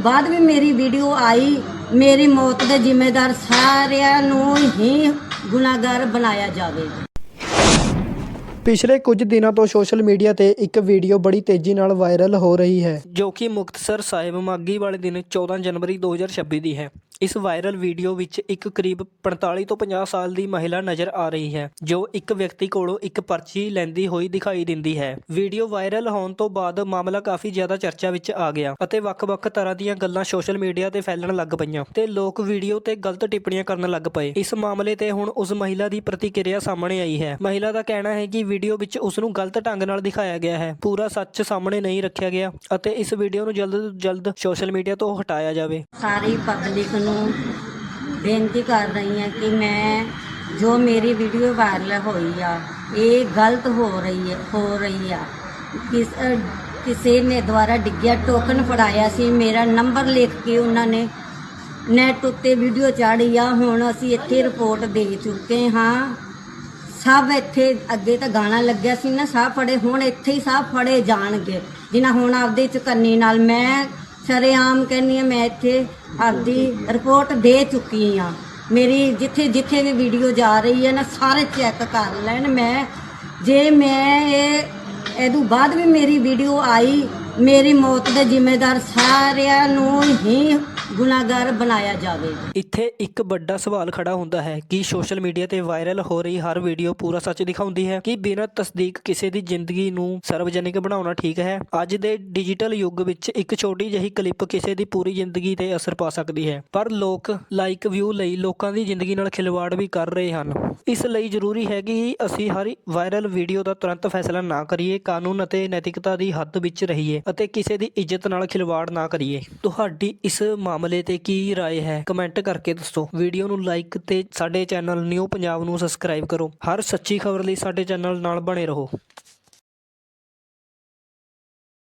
ਬਾਅਦ ਵੀ ਮੇਰੀ ਵੀਡੀਓ ਆਈ, ਮੇਰੀ ਮੌਤ ਦੇ ਜ਼ਿੰਮੇਦਾਰ ਸਾਰਿਆਂ ਨੂੰ ਹੀ ਗੁਨਾਹਗਾਰ ਬਣਾਇਆ ਜਾਵੇ। ਪਿਛਲੇ ਕੁਝ ਦਿਨਾਂ ਤੋਂ ਸੋਸ਼ਲ ਮੀਡੀਆ ਤੇ ਇੱਕ ਵੀਡੀਓ ਬੜੀ ਤੇਜ਼ੀ ਨਾਲ ਵਾਇਰਲ ਹੋ ਰਹੀ ਹੈ। ਜੋ ਕਿ ਮੁਕਤਸਰ ਸਾਹਿਬ ਮਾਗੀ ਵਾਲੇ ਦਿਨ 14 ਜਨਵਰੀ 2026 ਦੀ ਹੈ। ਇਸ ਵਾਇਰਲ ਵੀਡੀਓ ਵਿੱਚ ਇੱਕ ਕਰੀਬ 45 ਤੋਂ 50 ਸਾਲ ਦੀ ਮਹਿਲਾ ਨਜ਼ਰ ਆ ਰਹੀ ਹੈ, ਜੋ ਇੱਕ ਵਿਅਕਤੀ ਕੋਲੋਂ ਇੱਕ ਪਰਚੀ ਲੈਂਦੀ ਹੋਈ ਦਿਖਾਈ ਦਿੰਦੀ ਹੈ। ਵੀਡੀਓ ਵਾਇਰਲ ਹੋਣ ਤੋਂ ਬਾਅਦ ਮਾਮਲਾ ਕਾਫੀ ਜ਼ਿਆਦਾ ਚਰਚਾ ਵਿੱਚ ਆ ਗਿਆ ਅਤੇ ਵੱਖ-ਵੱਖ ਤਰ੍ਹਾਂ ਦੀਆਂ ਗੱਲਾਂ ਸੋਸ਼ਲ ਮੀਡੀਆ ਤੇ ਫੈਲਣ ਲੱਗ ਪਈਆਂ ਤੇ ਲੋਕ ਵੀਡੀਓ ਤੇ ਗਲਤ ਟਿੱਪਣੀਆਂ ਕਰਨ ਲੱਗ ਪਏ। ਇਸ ਮਾਮਲੇ ਤੇ ਹੁਣ ਉਸ ਮਹਿਲਾ ਦੀ ਪ੍ਰਤੀਕਿਰਿਆ ਸਾਹਮਣੇ ਆਈ ਹੈ। ਮਹਿਲਾ ਦਾ ਕਹਿਣਾ ਹੈ ਕਿ ਵੀਡੀਓ ਵਿੱਚ ਉਸ ਨੂੰ ਗਲਤ ਢੰਗ ਨਾਲ ਦਿਖਾਇਆ ਗਿਆ ਹੈ। ਪੂਰਾ ਸੱਚ ਸਾਹਮਣੇ ਨਹੀਂ ਰੱਖਿਆ ਗਿਆ ਅਤੇ ਇਸ ਵੀਡੀਓ ਨੂੰ ਜਲਦ ਤੋਂ ਜਲਦ ਸੋਸ਼ਲ ਮੀਡੀਆ ਤੋਂ ਹਟਾਇਆ ਜਾਵੇ। ਸਾਰੀ ਪਬਲਿਕ ਨੂੰ ਬੇਨਤੀ ਕਰ ਰਹੀ ਹਾਂ ਕਿ ਮੈਂ ਜੋ ਮੇਰੀ ਵੀਡੀਓ ਵਾਇਰਲ ਹੋਈ ਆ, ਇਹ ਗਲਤ ਹੋ ਰਹੀ ਹੈ, ਹੋ ਰਹੀ ਆ। ਕਿਸ ਕਿਸੇ ਨੇ ਦੁਆਰਾ ਡਿੱਗਿਆ, ਟੋਕਨ ਫੜਾਇਆ ਸੀ, ਮੇਰਾ ਨੰਬਰ ਲਿਖ ਕੇ ਉਹਨਾਂ ਨੇ ਨੈਟ ਉੱਤੇ ਵੀਡੀਓ ਚਾੜੀ ਆ, ਹੁਣ ਅਸੀਂ ਇੱਥੇ ਰਿਪੋਰਟ ਦੇ ਚੁੱਕੇ ਹਾਂ। ਸਭ ਇੱਥੇ ਅੱਗੇ ਤਾਂ ਗਾਣਾ ਲੱਗਿਆ ਸੀ ਨਾ, ਸਾਹ ਫੜੇ, ਹੁਣ ਇੱਥੇ ਹੀ ਸਾਹ ਫੜੇ ਜਾਣਗੇ। ਜਿਨ੍ਹਾਂ ਹੁਣ ਆਪਦੇ ਚੁਕੰਨੀ ਨਾਲ ਮੈਂ ਸ਼ਰੇਆਮ ਕਹਿੰਨੀ ਆ ਮੈਂ ਇੱਥੇ ਆਪਦੀ ਰਿਪੋਰਟ ਦੇ ਚੁੱਕੀ ਆ ਮੇਰੀ ਜਿੱਥੇ ਜਿੱਥੇ ਵੀ ਵੀਡੀਓ ਜਾ ਰਹੀ ਹੈ ਨਾ, ਸਾਰੇ ਚੈੱਕ ਕਰ ਲੈਣ। ਮੈਂ, ਜੇ ਮੈਂ ਇਹ, ਇਹਦੋਂ ਬਾਅਦ ਵੀ ਮੇਰੀ ਵੀਡੀਓ ਆਈ, ਮੇਰੀ ਮੌਤ ਦੇ ਜ਼ਿੰਮੇਦਾਰ ਸਾਰਿਆਂ ਨੂੰ ਹੀ ਗੁਨਾਹਗਾਰ ਬਣਾਇਆ ਜਾਵੇ। ਇੱਥੇ ਇੱਕ ਵੱਡਾ ਸਵਾਲ ਖੜਾ ਹੁੰਦਾ ਹੈ ਕਿ ਸੋਸ਼ਲ ਮੀਡੀਆ ਤੇ ਵਾਇਰਲ ਹੋ ਰਹੀ ਹਰ ਵੀਡੀਓ ਪੂਰਾ ਸੱਚ ਦਿਖਾਉਂਦੀ ਹੈ ਕਿ ਬਿਨਾਂ ਤਸਦੀਕ ਕਿਸੇ ਦੀ ਜ਼ਿੰਦਗੀ ਨੂੰ ਸਰਵਜਨਿਕ ਬਣਾਉਣਾ ਠੀਕ ਹੈ? ਅੱਜ ਦੇ ਡਿਜੀਟਲ ਯੁੱਗ ਵਿੱਚ ਇੱਕ ਛੋਟੀ ਜਿਹੀ ਕਲਿੱਪ ਕਿਸੇ ਦੀ ਪੂਰੀ ਜ਼ਿੰਦਗੀ ਤੇ ਅਸਰ ਪਾ ਸਕਦੀ ਹੈ। ਪਰ ਲੋਕ ਲਾਈਕ ਵਿਊ ਲਈ ਲੋਕਾਂ ਦੀ ਜ਼ਿੰਦਗੀ ਨਾਲ ਖਿਲਵਾੜ ਵੀ ਕਰ ਰਹੇ ਹਨ। ਇਸ ਲਈ ਜ਼ਰੂਰੀ ਹੈ ਕਿ ਅਸੀਂ ਹਰ ਵਾਇਰਲ ਵੀਡੀਓ ਦਾ ਤੁਰੰਤ ਫੈਸਲਾ ਨਾ ਕਰੀਏ, ਕਾਨੂੰਨ ਅਤੇ ਨੈਤਿਕਤਾ ਦੀ ਹੱਦ ਵਿੱਚ ਰਹੀਏ ਅਤੇ ਕਿਸੇ ਦੀ ਇੱਜ਼ਤ ਨਾਲ ਖਿਲਵਾੜ ਨਾ ਕਰੀਏ। ਤੁਹਾਡੀ ਇਸ ਮਾਮਲੇ ਤੇ ਕੀ رائے ਹੈ ਕਮੈਂਟ ਕਰਕੇ ਦੱਸੋ ਵੀਡੀਓ ਨੂੰ ਲਾਈਕ ਤੇ ਸਾਡੇ ਚੈਨਲ ਨਿਊ ਪੰਜਾਬ ਨੂੰ ਸਬਸਕ੍ਰਾਈਬ ਕਰੋ ਹਰ ਸੱਚੀ ਖਬਰ ਲਈ ਸਾਡੇ ਚੈਨਲ ਨਾਲ ਬਣੇ ਰਹੋ